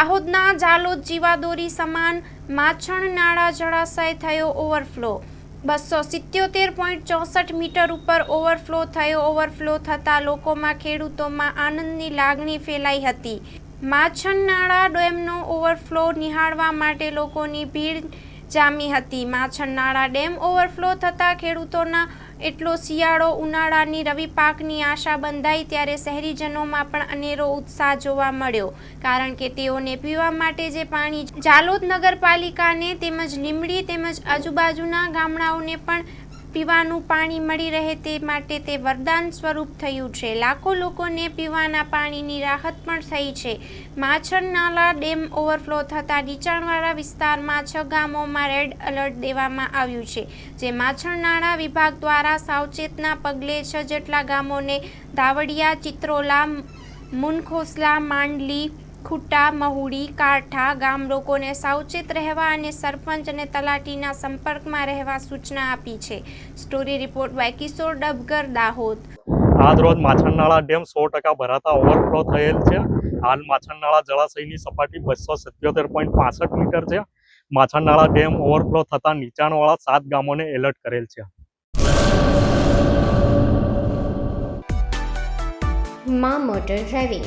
દાહોદના જાલોદ જીવાદોરી સમાન માછણ નાળા જળાશય થયો ઓવરફ્લો. બસો સિત્યોતેર પોઈન્ટ ચોસઠ મીટર ઉપર ઓવરફ્લો થયો. ઓવરફ્લો થતાં લોકોમાં ખેડૂતોમાં આનંદની લાગણી ફેલાઈ હતી. માછણ નાળા ડેમનો ઓવરફ્લો નિહાળવા માટે લોકોની ભીડ જામી હતી. માછરનાળા ડેમ ઓવરફ્લો થતાં ખેડૂતોના એટલો શિયાળો ઉનાળાની રવિ પાકની આશા બંધાઈ ત્યારે શહેરીજનોમાં પણ અનેરો ઉત્સાહ જોવા મળ્યો. કારણ કે તેઓને પીવા માટે જે પાણી જાલોદ નગરપાલિકાને તેમજ લીમડી તેમજ આજુબાજુના ગામડાઓને પણ પીવાનું પાણી મળી રહે તે માટે તે વરદાન સ્વરૂપ થયું છે. લાખો લોકોને પીવાના પાણીની રાહત પણ થઈ છે. માછર નાલા ડેમ ઓવરફ્લો થતાં નીચાણવાળા વિસ્તારમાં છ ગામોમાં રેડ એલર્ટ દેવામાં આવ્યું છે, જે માછરનાળા વિભાગ દ્વારા સાવચેતના પગલે છ જેટલા ગામોને દાવડિયા, ચિત્રોલા, મુનખોસલા, માંડલી ખૂટા મહુડી કાંઠા ગામ લોકોને સાવચેત રહેવા અને સરપંચ અને તલાટીના સંપર્કમાં રહેવા સૂચના આપી છે. Story report by Kishor Dabgar Dahod. આજ રોજ માછણનાળા ડેમ સો ટકા ભરાતા ઓવરફ્લો થયેલ છે. હાલ માછણનાળા જળાશયની સપાટી બસો સત્યોતેર પોઈન્ટ પાસઠ મીટર છે. માછણનાળા ડેમ ઓવરફ્લો થતા નીચાણવાળા સાત ગામોને એલર્ટ કરેલ છે. માં motor driving